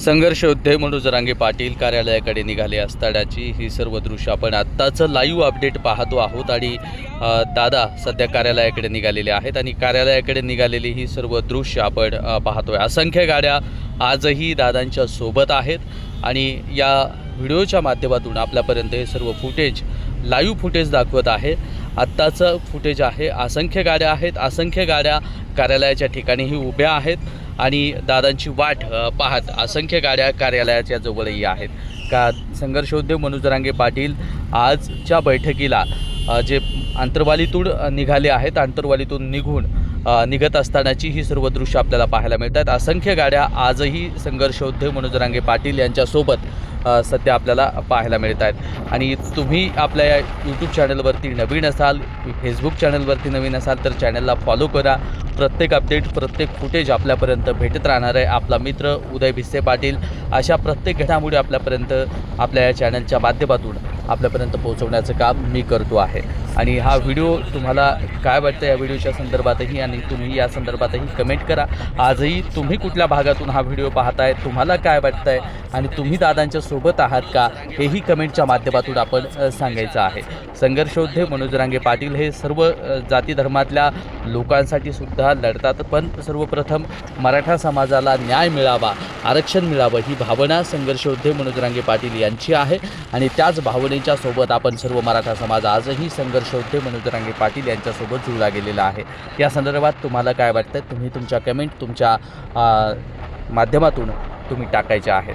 संघर्ष योद्धे मनोज रांगे पाटील कार्यालयाकडे निघाले असतानाची ही सर्व दृश्य आपण आत्ताचं लाईव्ह अपडेट पाहतो आहोत आणि दादा सध्या कार्यालयाकडे निघालेले आहेत आणि कार्यालयाकडे निघालेली ही सर्व दृश्य आपण पाहतोय. असंख्य गाड्या आजही दादांच्या सोबत आहेत आणि या व्हिडिओच्या माध्यमातून आपल्यापर्यंत हे सर्व फुटेज लाईव्ह फुटेज दाखवत आहे. आत्ताचं फुटेज आहे. असंख्य गाड्या आहेत. असंख्य गाड्या कार्यालयाच्या ठिकाणीही उभ्या आहेत. आणि दादांची वाट पाहत असंख्य गाड्या कार्यालयाच्या जवळही आहेत. का संघर्षोद्योग मनोज रांगे पाटील आजच्या बैठकीला जे आंतरवालीतून निघाले आहेत आंतरवालीतून निघून निघत असतानाची ही सर्व दृश्य आपल्याला पाहायला मिळतात. असंख्य गाड्या आजही संघर्षोद्योग मनोज रांगे पाटील यांच्यासोबत सध्या आपल्याला पाहायला मिळत आहेत. आणि तुम्ही आपल्या या यूट्यूब चॅनलवरती नवीन असाल फेसबुक चॅनलवरती नवीन असाल तर चॅनलला फॉलो करा. प्रत्येक अपडेट प्रत्येक फुटेज आपल्यापर्यंत भेटत राहणार आहे. आपला मित्र उदय भिस्से पाटील अशा प्रत्येक घडामोडी आपल्यापर्यंत आपल्या या चॅनलच्या माध्यमातून आपल्यापर्यंत पोहोचवण्याचं काम मी करतो आहे. आणि हा व्हिडिओ तुम्हाला काय वाटतं या व्हिडिओच्या संदर्भातही आणि तुम्ही या संदर्भातही कमेंट करा. आजही तुम्ही कुठल्या भागातून हा व्हिडिओ पाहताय तुम्हाला काय वाटतंय आणि तुम्ही दादांच्या सोबत आहात का हेही कमेंटच्या माध्यमातून आपण सांगायचं आहे. संघर्षोद्धे मनोज रांगे पाटील हे सर्व जाती धर्मातल्या लोकांसाठी सुद्धा लढतात पण सर्वप्रथम मराठा समाजाला न्याय मिळावा आरक्षण मिळावं ही भावना संघर्षयोद्धे मनोज रांगे पाटील यांची आहे. आणि त्याच भावनेच्या सोबत आपण सर्व मराठा समाज आजही संघर्षयोद्धे मनोज रांगे पाटील यांच्यासोबत जुळला गेलेला आहे. या संदर्भात तुम्हाला काय वाटतं? तुम्ही तुमच्या कमेंट तुमच्या माध्यमातून तुम्ही टाकायच्या आहेत.